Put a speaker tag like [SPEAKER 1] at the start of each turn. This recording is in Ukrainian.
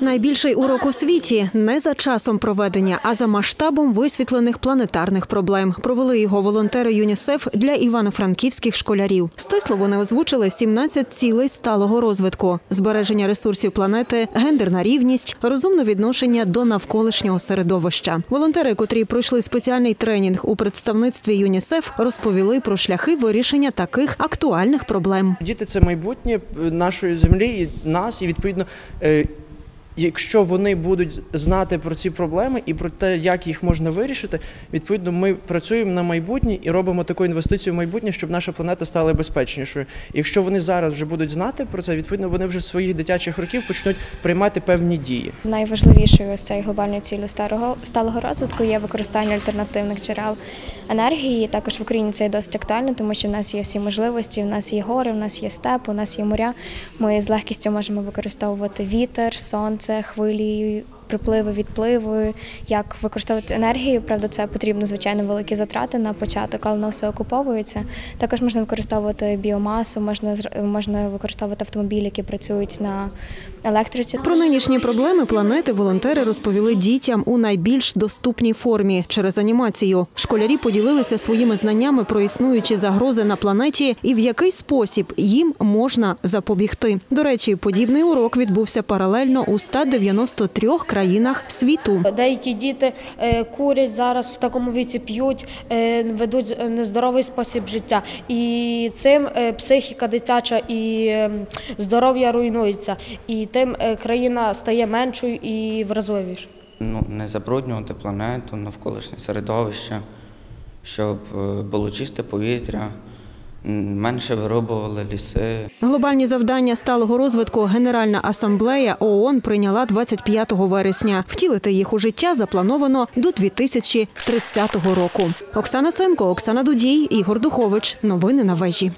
[SPEAKER 1] Найбільший урок у світі не за часом проведення, а за масштабом висвітлених планетарних проблем. Провели його волонтери ЮНІСЕФ для івано-франківських школярів. Стисло вони озвучили 17 цілей сталого розвитку: збереження ресурсів планети, гендерна рівність, розумне відношення до навколишнього середовища. Волонтери, котрі пройшли спеціальний тренінг у представництві ЮНІСЕФ, розповіли про шляхи вирішення таких актуальних проблем.
[SPEAKER 2] Діти це майбутнє е, нашої землі і нас, і відповідно. Якщо вони будуть знати про ці проблеми і про те, як їх можна вирішити, відповідно, ми працюємо на майбутнє і робимо таку інвестицію в майбутнє, щоб наша планета стала безпечнішою. Якщо вони зараз вже будуть знати про це, відповідно, вони вже з своїх дитячих років почнуть приймати певні дії.
[SPEAKER 3] Найважливішою ось цієї глобальної цілі старого сталого розвитку є використання альтернативних джерел енергії. Також в Україні це є досить актуально, тому що в нас є всі можливості. В нас є гори, в нас є степ, у нас є моря. Ми з легкістю можемо використовувати вітер, сонце, хвилі. Припливи, відпливи, як використовувати енергію. Правда, це потрібно звичайно великі затрати на початок, але воно все окуповується. Також можна використовувати біомасу, можна можна використовувати автомобілі, які працюють на електриці.
[SPEAKER 1] Про нинішні проблеми планети волонтери розповіли дітям у найбільш доступній формі через анімацію. Школярі поділилися своїми знаннями про існуючі загрози на планеті і в який спосіб їм можна запобігти. До речі, подібний урок відбувся паралельно у 193 країнах світу.
[SPEAKER 4] Деякі діти е, курять зараз в такому віці, п'ють, е, ведуть нездоровий спосіб життя. І цим е, психіка дитяча і е, здоров'я руйнується. І тим країна стає меншою і вразливішою.
[SPEAKER 5] ну, не забруднювати планету, навколишнє середовище, щоб було чисте повітря, менше виробували ліси.
[SPEAKER 1] Глобальні завдання сталого розвитку Генеральна асамблея ООН прийняла 25 вересня. Втілити їх у життя заплановано до 2030 року. Оксана Семко, Оксана Дудій, Ігор Духович. Новини на вежі.